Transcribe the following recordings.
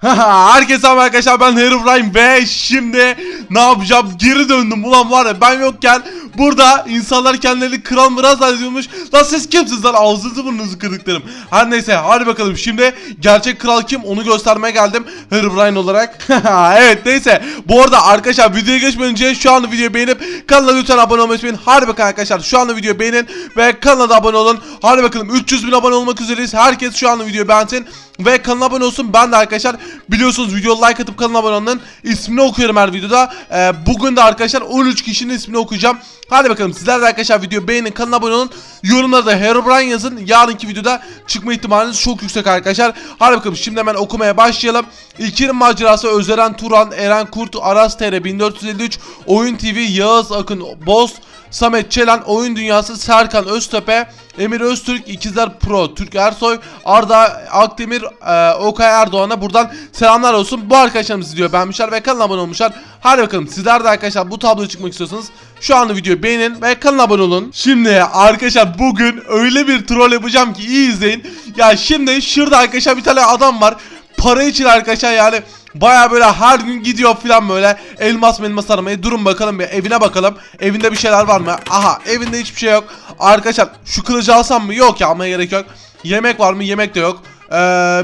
Herkese merhaba arkadaşlar ben Herobrine ve şimdi ne yapacağım? Geri döndüm. Ulan var ya ben yokken burada insanlar kendilerini kral mıraz zannediyormuş lan siz kimsiniz lan? Ağzınızı burnunuzu kırdıklarım her neyse hadi bakalım. Şimdi gerçek kral kim? Onu göstermeye geldim. Herobrine olarak. Evet neyse. Bu arada arkadaşlar videoya geçmeden önce şu anda videoyu beğenip kanala lütfen abone olmayı unutmayın. Hadi bakalım arkadaşlar şu anda videoyu beğenin ve kanala da abone olun. Hadi bakalım 300 bin abone olmak üzereyiz. Herkes şu anda videoyu beğensin ve kanala abone olsun. Ben de arkadaşlar biliyorsunuz video like atıp kanala abone olanların ismini okuyorum her videoda. Ee, bugün de arkadaşlar 13 kişinin ismini okuyacağım. Hadi bakalım sizler de arkadaşlar video beğenin kanala abone olun. Yorumlara da Herobrine yazın. Yarınki videoda çıkma ihtimaliniz çok yüksek arkadaşlar. Hadi bakalım şimdi hemen okumaya başlayalım. İlker'in macerası Özeren Turan, Eren Kurt, Aras TR 1453, Oyun TV, Yağız Akın, Boz, Samet Çelen, Oyun Dünyası, Serkan Öztepe, Emir Öztürk, İkizler Pro, Türk Ersoy, Arda Akdemir, e, Okay Erdoğan'a buradan selamlar olsun. Bu arkadaşlarımız diyor beğenmişler ve kanala abone olmuşlar. Hadi bakalım sizler de arkadaşlar bu tabloya çıkmak istiyorsanız şu anda videoyu beğenin ve kanala abone olun. Şimdi arkadaşlar bugün öyle bir troll yapacağım ki iyi izleyin. Ya şimdi şurada arkadaşlar bir tane adam var. Para için arkadaşlar yani Baya böyle her gün gidiyor falan böyle. Elmas elmas aramaya durun bakalım bir evine bakalım. Evinde bir şeyler var mı? Aha evinde hiçbir şey yok. Arkadaşlar şu kılıcı alsam mı? Yok ya almaya gerek yok. Yemek var mı? Yemek de yok. Ee,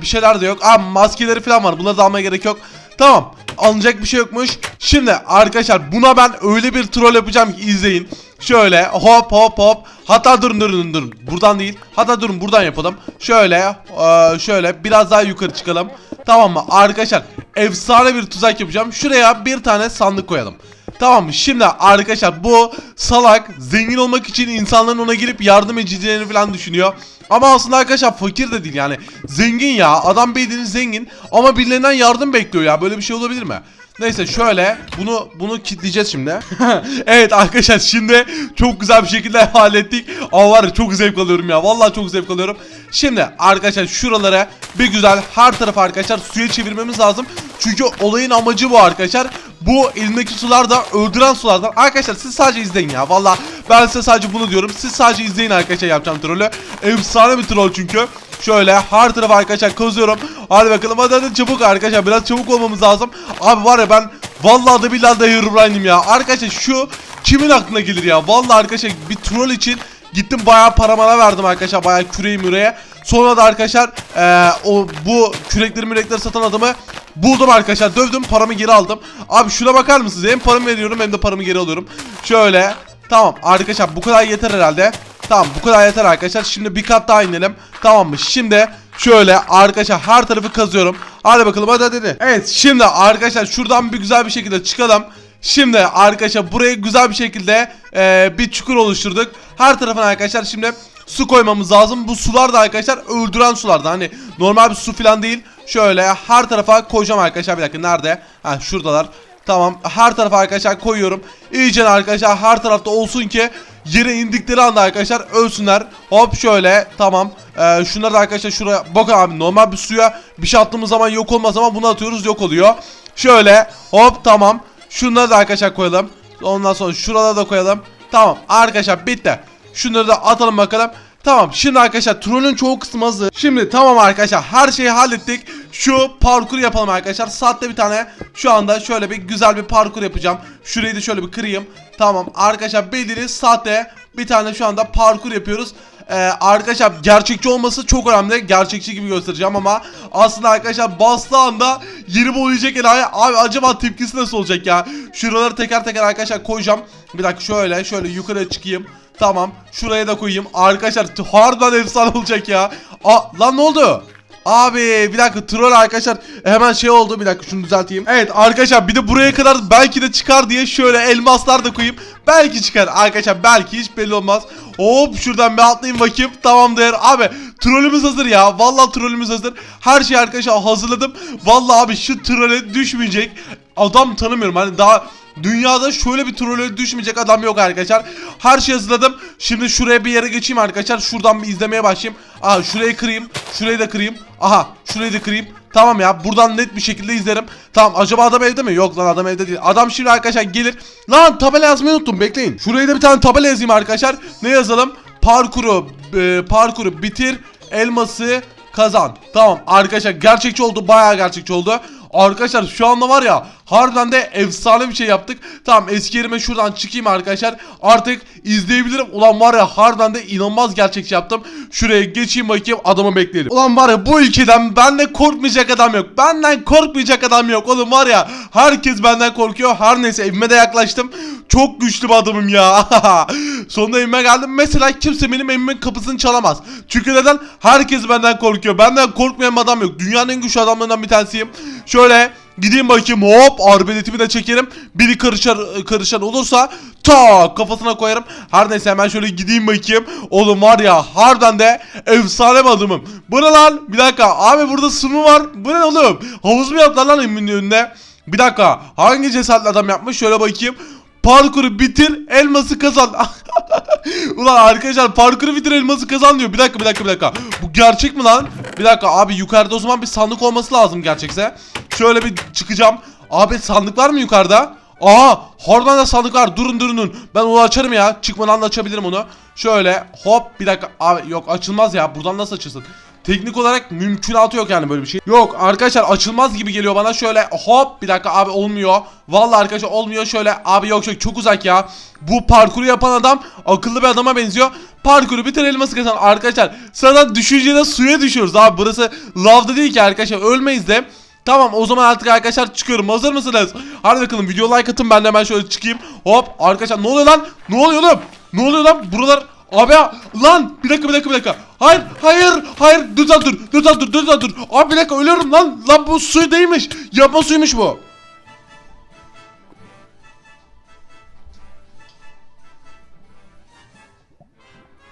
bir şeyler de yok. Aa maskeleri falan var. Bunları da almaya gerek yok. Tamam alınacak bir şey yokmuş. Şimdi arkadaşlar buna ben öyle bir troll yapacağım ki izleyin. Şöyle hop hop hop. Hatta durun durun durun. Buradan değil. Hatta durun buradan yapalım. Şöyle eee, şöyle biraz daha yukarı çıkalım. Tamam mı? Arkadaşlar efsane bir tuzak yapacağım. Şuraya bir tane sandık koyalım. Tamam? Şimdi arkadaşlar bu salak zengin olmak için insanların ona gelip yardım edeceğini falan düşünüyor. Ama aslında arkadaşlar fakir de değil yani. Zengin ya. Adam bildiğiniz zengin ama birilerinden yardım bekliyor ya. Böyle bir şey olabilir mi? Neyse şöyle bunu bunu kitleyeceğiz şimdi. evet arkadaşlar şimdi çok güzel bir şekilde hallettik. Ama var ya çok zevk alıyorum ya. Vallahi çok zevk alıyorum. Şimdi arkadaşlar şuralara bir güzel her tarafı arkadaşlar suya çevirmemiz lazım. Çünkü olayın amacı bu arkadaşlar. Bu elindeki sular da öldüren sulardan. Arkadaşlar siz sadece izleyin ya. Vallahi ben size sadece bunu diyorum. Siz sadece izleyin arkadaşlar yapacağım trollü. Efsane bir troll çünkü. Şöyle her tarafa arkadaşlar kazıyorum. Hadi bakalım hadi hadi çabuk arkadaşlar biraz çabuk olmamız lazım. Abi var ya ben vallahi da billahi da Herobrine'im ya. Arkadaşlar şu kimin aklına gelir ya? Vallahi arkadaşlar bir troll için gittim bayağı paramana verdim arkadaşlar bayağı küreği müreye. Sonra da arkadaşlar eee, o bu kürekleri mürekleri satan adamı buldum arkadaşlar dövdüm paramı geri aldım. Abi şuna bakar mısınız? Hem paramı veriyorum hem de paramı geri alıyorum. Şöyle tamam arkadaşlar bu kadar yeter herhalde. Tamam bu kadar yeter arkadaşlar. Şimdi bir kat daha inelim. Tamam mı? Şimdi şöyle arkadaşlar her tarafı kazıyorum. Hadi bakalım hadi hadi. Evet şimdi arkadaşlar şuradan bir güzel bir şekilde çıkalım. Şimdi arkadaşlar burayı güzel bir şekilde eee, bir çukur oluşturduk. Her tarafına arkadaşlar şimdi su koymamız lazım. Bu sular da arkadaşlar öldüren sulardan. Hani normal bir su falan değil. Şöyle her tarafa koyacağım arkadaşlar. Bir dakika nerede? Ha şuradalar. Tamam her tarafa arkadaşlar koyuyorum. İyice arkadaşlar her tarafta olsun ki yere indikleri anda arkadaşlar ölsünler. Hop şöyle tamam. Ee, şunları da arkadaşlar şuraya bakın abi normal bir suya bir şey attığımız zaman yok olmaz ama bunu atıyoruz yok oluyor. Şöyle hop tamam. Şunları da arkadaşlar koyalım. Ondan sonra şuralara da koyalım. Tamam arkadaşlar bitti. Şunları da atalım bakalım. Tamam şimdi arkadaşlar trollün çoğu kısmı hazır. Şimdi tamam arkadaşlar her şeyi hallettik. Şu parkur yapalım arkadaşlar. Saatte bir tane şu anda şöyle bir güzel bir parkur yapacağım. Şurayı da şöyle bir kırayım. Tamam arkadaşlar bildiğiniz saatte bir tane şu anda parkur yapıyoruz. Ee, arkadaşlar gerçekçi olması çok önemli. Gerçekçi gibi göstereceğim ama aslında arkadaşlar bastığı anda yeri boyayacak enayi. Abi acaba tepkisi nasıl olacak ya? Şuraları teker teker arkadaşlar koyacağım. Bir dakika şöyle şöyle yukarı çıkayım. Tamam. Şuraya da koyayım. Arkadaşlar harbiden efsane olacak ya. Aa, lan ne oldu? Abi bir dakika troll arkadaşlar hemen şey oldu bir dakika şunu düzelteyim. Evet arkadaşlar bir de buraya kadar belki de çıkar diye şöyle elmaslar da koyayım. Belki çıkar arkadaşlar belki hiç belli olmaz. Hop şuradan bir atlayayım bakayım tamamdır. Abi trollümüz hazır ya. Vallahi trollümüz hazır. Her şeyi arkadaşlar hazırladım. Vallahi abi şu trolle düşmeyecek. Adam tanımıyorum hani daha Dünyada şöyle bir trolle düşmeyecek adam yok arkadaşlar. Her şeyi hazırladım. Şimdi şuraya bir yere geçeyim arkadaşlar. Şuradan bir izlemeye başlayayım. Aha şurayı kırayım. Şurayı da kırayım. Aha şurayı da kırayım. Tamam ya buradan net bir şekilde izlerim. Tamam acaba adam evde mi? Yok lan adam evde değil. Adam şimdi arkadaşlar gelir. Lan tabela yazmayı unuttum bekleyin. Şuraya da bir tane tabela yazayım arkadaşlar. Ne yazalım? Parkuru e, parkuru bitir. Elması kazan. Tamam arkadaşlar gerçekçi oldu bayağı gerçekçi oldu. Arkadaşlar şu anda var ya harbiden de efsane bir şey yaptık. Tamam eski yerime şuradan çıkayım arkadaşlar. Artık izleyebilirim. Ulan var ya harbiden de inanılmaz gerçekçi yaptım. Şuraya geçeyim bakayım adamı bekleyelim. Ulan var ya bu ülkeden benden korkmayacak adam yok. Benden korkmayacak adam yok. Oğlum var ya herkes benden korkuyor. Her neyse evime de yaklaştım. Çok güçlü bir adamım ya. Sonunda evime geldim. Mesela kimse benim evimin kapısını çalamaz. Çünkü neden? Herkes benden korkuyor. Benden korkmayan adam yok. Dünyanın en güçlü adamlarından bir tanesiyim. Şöyle gideyim bakayım hop arbeletimi de çekerim. Biri karışar karışan olursa ta kafasına koyarım. Her neyse hemen şöyle gideyim bakayım. Oğlum var ya harbiden de efsane bir adamım. Bu ne lan? Bir dakika abi burada su mu var? Bu ne oğlum? Havuz mu yaptılar lan evimin önüne? Bir dakika hangi cesaretli adam yapmış? Şöyle bakayım. Parkuru bitir elması kazan. Ulan arkadaşlar parkuru bitir elması kazan diyor. Bir dakika bir dakika bir dakika. Bu gerçek mi lan? Bir dakika abi yukarıda o zaman bir sandık olması lazım gerçekse. Şöyle bir çıkacağım. Abi sandık var mı yukarıda? Aha harbiden de sandık var. Durun durun durun. Ben onu açarım ya. Çıkmadan da açabilirim onu. Şöyle hop bir dakika. Abi yok açılmaz ya. Buradan nasıl açılsın? Teknik olarak mümkünatı yok yani böyle bir şey. Yok arkadaşlar açılmaz gibi geliyor bana. Şöyle hop bir dakika abi olmuyor. Vallahi arkadaşlar olmuyor. Şöyle abi yok yok çok uzak ya. Bu parkuru yapan adam akıllı bir adama benziyor. Parkuru bitir elması kazan. Arkadaşlar sıradan düşünceyle suya düşüyoruz abi. Burası lavda değil ki arkadaşlar. Ölmeyiz de. Tamam o zaman artık arkadaşlar çıkıyorum. Hazır mısınız? Hadi bakalım video like atın ben de hemen şöyle çıkayım. Hop arkadaşlar ne oluyor lan? Ne oluyor oğlum? Ne oluyor lan? Buralar Abi lan bir dakika bir dakika bir dakika. Hayır hayır hayır lan dur lan dur lan dur. Abi bir dakika ölüyorum lan. Lan bu su değilmiş. Yapma suymuş bu.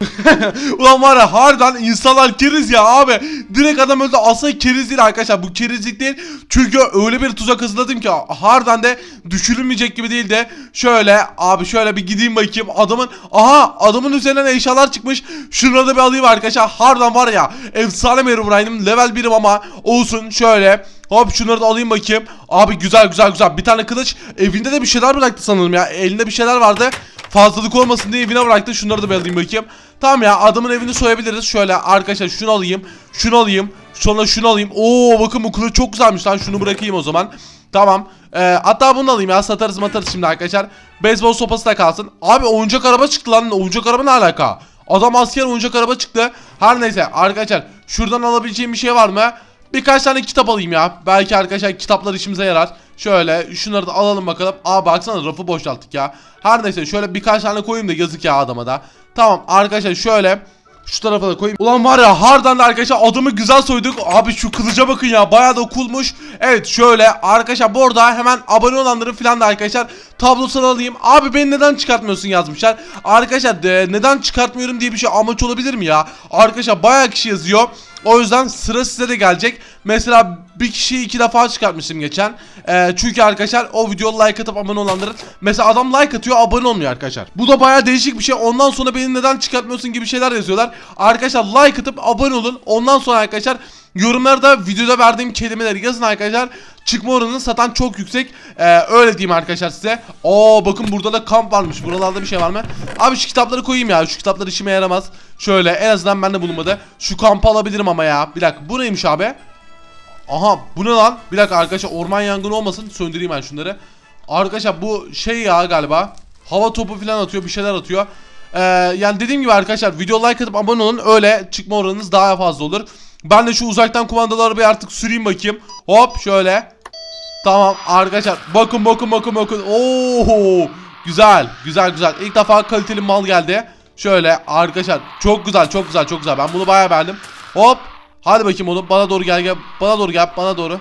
Ulan var ya harbiden insanlar keriz ya abi. Direkt adam öldü. Aslında keriz değil arkadaşlar. Bu kerizlik değil. Çünkü öyle bir tuzak hazırladım ki harbiden de düşürülmeyecek gibi değil de şöyle abi şöyle bir gideyim bakayım adamın aha adamın üzerinden eşyalar çıkmış. Şunları da bir alayım arkadaşlar. Harbiden var ya efsane bir Herobrine'im. Level 1'im ama olsun şöyle Hop şunları da alayım bakayım. Abi güzel güzel güzel. Bir tane kılıç. Evinde de bir şeyler bıraktı sanırım ya. Elinde bir şeyler vardı. Fazlalık olmasın diye evine bıraktı. Şunları da bir alayım bakayım. Tamam ya adamın evini soyabiliriz. Şöyle arkadaşlar şunu alayım. Şunu alayım. Sonra şunu alayım. Oo bakın bu kılıç çok güzelmiş lan. Şunu bırakayım o zaman. Tamam. Ee, hatta bunu alayım ya. Satarız matarız şimdi arkadaşlar. Beyzbol sopası da kalsın. Abi oyuncak araba çıktı lan. Oyuncak araba ne alaka? Adam asker oyuncak araba çıktı. Her neyse arkadaşlar. Şuradan alabileceğim bir şey var mı? Birkaç tane kitap alayım ya. Belki arkadaşlar kitaplar işimize yarar. Şöyle şunları da alalım bakalım. Aa baksana rafı boşalttık ya. Her neyse şöyle birkaç tane koyayım da yazık ya adama da. Tamam arkadaşlar şöyle şu tarafa da koyayım. Ulan var ya harbiden de arkadaşlar adımı güzel soyduk. Abi şu kılıca bakın ya bayağı da coolmuş. Evet şöyle arkadaşlar bu arada hemen abone olanların falan da arkadaşlar tablosunu alayım. Abi beni neden çıkartmıyorsun yazmışlar. Arkadaşlar de, neden çıkartmıyorum diye bir şey amaç olabilir mi ya? Arkadaşlar bayağı kişi yazıyor. O yüzden sıra size de gelecek. Mesela bir kişiyi iki defa çıkartmıştım geçen. Ee, çünkü arkadaşlar o video like atıp abone olanların mesela adam like atıyor abone olmuyor arkadaşlar. Bu da baya değişik bir şey. Ondan sonra beni neden çıkartmıyorsun gibi şeyler yazıyorlar. Arkadaşlar like atıp abone olun. Ondan sonra arkadaşlar Yorumlarda videoda verdiğim kelimeleri yazın arkadaşlar. Çıkma oranını satan çok yüksek. Ee, öyle diyeyim arkadaşlar size. Oo bakın burada da kamp varmış. Buralarda bir şey var mı? Abi şu kitapları koyayım ya. Şu kitaplar işime yaramaz. Şöyle en azından bende bulunmadı. Şu kampı alabilirim ama ya. Bir dakika bu neymiş abi? Aha bu ne lan? Bir dakika arkadaşlar orman yangını olmasın. Söndüreyim ben şunları. Arkadaşlar bu şey ya galiba. Hava topu falan atıyor. Bir şeyler atıyor. Ee, yani dediğim gibi arkadaşlar video like atıp abone olun. Öyle çıkma oranınız daha fazla olur. Ben de şu uzaktan kumandalı bir artık süreyim bakayım. Hop şöyle. Tamam arkadaşlar. Bakın bakın bakın bakın. Oo! Güzel. Güzel güzel. İlk defa kaliteli mal geldi. Şöyle arkadaşlar. Çok güzel çok güzel çok güzel. Ben bunu bayağı beğendim. Hop. Hadi bakayım oğlum. Bana doğru gel gel. Bana doğru gel. Bana doğru.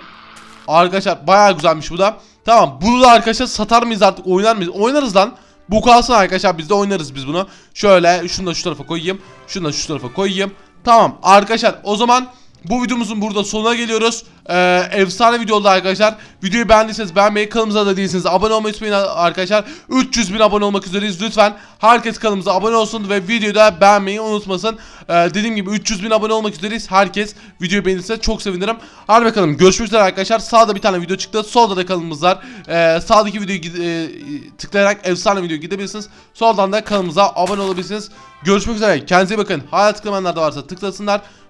Arkadaşlar bayağı güzelmiş bu da. Tamam. Bunu da arkadaşlar satar mıyız artık? Oynar mıyız? Oynarız lan. Bu kalsın arkadaşlar. Biz de oynarız biz bunu. Şöyle şunu da şu tarafa koyayım. Şunu da şu tarafa koyayım. Tamam arkadaşlar o zaman bu videomuzun burada sonuna geliyoruz. Ee, efsane video oldu arkadaşlar. Videoyu beğendiyseniz beğenmeyi, kanalımıza da değilseniz abone olmayı unutmayın arkadaşlar. 300 bin abone olmak üzereyiz. Lütfen herkes kanalımıza abone olsun ve videoyu da beğenmeyi unutmasın. Ee, dediğim gibi 300 bin abone olmak üzereyiz. Herkes videoyu beğenirse çok sevinirim. Hadi bakalım görüşmek üzere arkadaşlar. Sağda bir tane video çıktı. Solda da kanalımız var. Ee, sağdaki videoyu e, tıklayarak efsane video gidebilirsiniz. Soldan da kanalımıza abone olabilirsiniz. Görüşmek üzere. Kendinize iyi bakın. Hala tıklamayanlar da varsa tıklasınlar.